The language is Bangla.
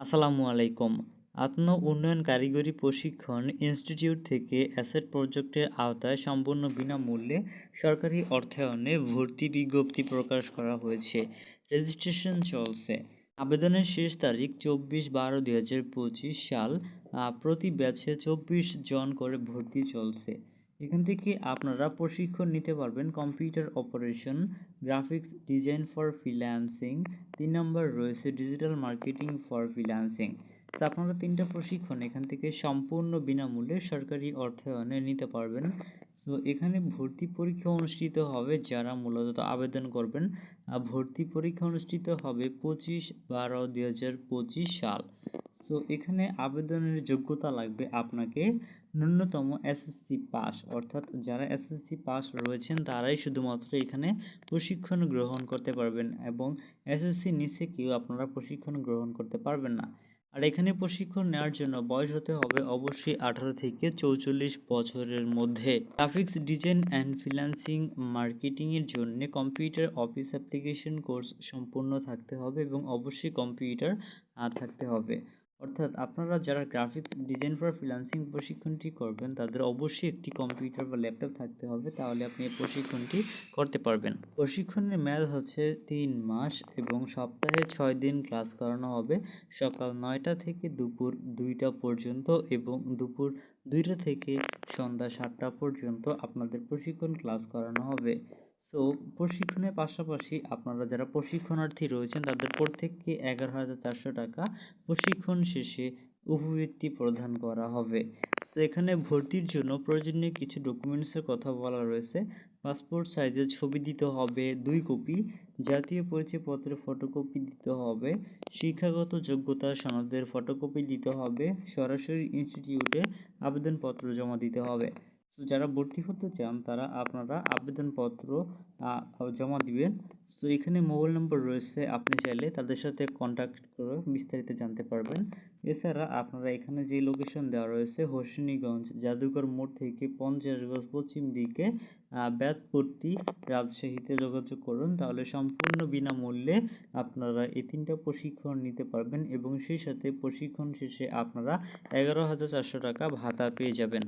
আসসালামু আলাইকুম। আত্ম উন্নয়ন কারিগরি প্রশিক্ষণ ইনস্টিটিউট থেকে অ্যাসেট প্রজেক্টের আওতায় সম্পূর্ণ বিনামূল্যে সরকারি অর্থায়নে ভর্তি বিজ্ঞপ্তি প্রকাশ করা হয়েছে। রেজিস্ট্রেশন চলছে। আবেদনের শেষ তারিখ চব্বিশ বারো দুই পঁচিশ সাল। প্রতি ব্যাচে চব্বিশ জন করে ভর্তি চলছে। এখান থেকে আপনারা প্রশিক্ষণ নিতে পারবেন computer operation, graphics design for freelancing, তিন নম্বর রয়েছে ডিজিটাল মার্কেটিং ফর ফ্রিল্যান্সিং। আপনারা তিনটা প্রশিক্ষণ এখান থেকে সম্পূর্ণ বিনামূল্যে সরকারি অর্থায়নে নিতে পারবেন। সো এখানে ভর্তি পরীক্ষা অনুষ্ঠিত হবে যারা মূলত আবেদন করবেন। আহ, ভর্তি পরীক্ষা অনুষ্ঠিত হবে পঁচিশ বারো দুই হাজার পঁচিশ সাল। সো এখানে আবেদনের যোগ্যতা লাগবে আপনাকে ন্যূনতম এসএসসি পাস অর্থাৎ যারা এসএসসি পাস রয়েছেন তারাই শুধুমাত্র এখানে প্রশিক্ষণ গ্রহণ করতে পারবেন এবং এসএসসি নিচে কেউ আপনারা প্রশিক্ষণ গ্রহণ করতে পারবেন না। আর এখানে প্রশিক্ষণ নেওয়ার জন্য বয়স হতে হবে অবশ্যই আঠারো থেকে চৌচল্লিশ বছরের মধ্যে। গ্রাফিক্স ডিজাইন অ্যান্ড ফ্রিল্যান্সিং মার্কেটিংয়ের জন্য কম্পিউটার অফিস অ্যাপ্লিকেশন কোর্স সম্পূর্ণ থাকতে হবে এবং অবশ্যই কম্পিউটার থাকতে হবে। অর্থাৎ আপনারা যারা গ্রাফিক্স ডিজাইন ফর ফ্রিল্যান্সিং প্রশিক্ষণটি করবেন, তাদের অবশ্যই একটি কম্পিউটার বা ল্যাপটপ থাকতে হবে। তাহলে আপনি এই প্রশিক্ষণটি করতে পারবেন। প্রশিক্ষণের মেয়াদ হচ্ছে তিন মাস এবং সপ্তাহে ছয় দিন ক্লাস করানো হবে। সকাল নয়টা থেকে দুপুর দুইটা পর্যন্ত এবং দুপুর দুইটা থেকে সন্ধ্যা সাতটা পর্যন্ত আপনাদের প্রশিক্ষণ ক্লাস করানো হবে। সো প্রশিক্ষণের পাশাপাশি আপনারা যারা প্রশিক্ষণার্থী রয়েছেন, তাদের প্রত্যেককে এগারো হাজার চারশো টাকা প্রশিক্ষণ শেষে উপবৃত্তি প্রদান করা হবে। সেখানে ভর্তির জন্য প্রয়োজনীয় কিছু ডকুমেন্টসের কথা বলা রয়েছে। পাসপোর্ট সাইজের ছবি দিতে হবে, দুই কপি জাতীয় পরিচয়পত্রের ফটোকপি দিতে হবে, শিক্ষাগত যোগ্যতা সনদের ফটোকপি দিতে হবে, সরাসরি ইনস্টিটিউটে আবেদনপত্র জমা দিতে হবে। সো যারা ভর্তি হতে চান, তারা আপনারা আবেদনপত্র জমা দিবেন। সো এখানে মোবাইল নম্বর রয়েছে। আপনি চাইলে তাদের সাথে কন্ট্যাক্ট করে বিস্তারিত জানতে পারবেন। এছাড়া আপনারা এখানে যে লোকেশন দেওয়া রয়েছে, হোসেনীগঞ্জ, জাদুঘর মোড় থেকে পঞ্চাশ গজ পশ্চিম দিকে ব্যাতপট্টি রাজশাহীতে যোগাযোগ করুন। তাহলে সম্পূর্ণ বিনামূল্যে আপনারা এই তিনটা প্রশিক্ষণ নিতে পারবেন এবং সেই সাথে প্রশিক্ষণ শেষে আপনারা এগারো হাজার চারশো টাকা ভাতা পেয়ে যাবেন।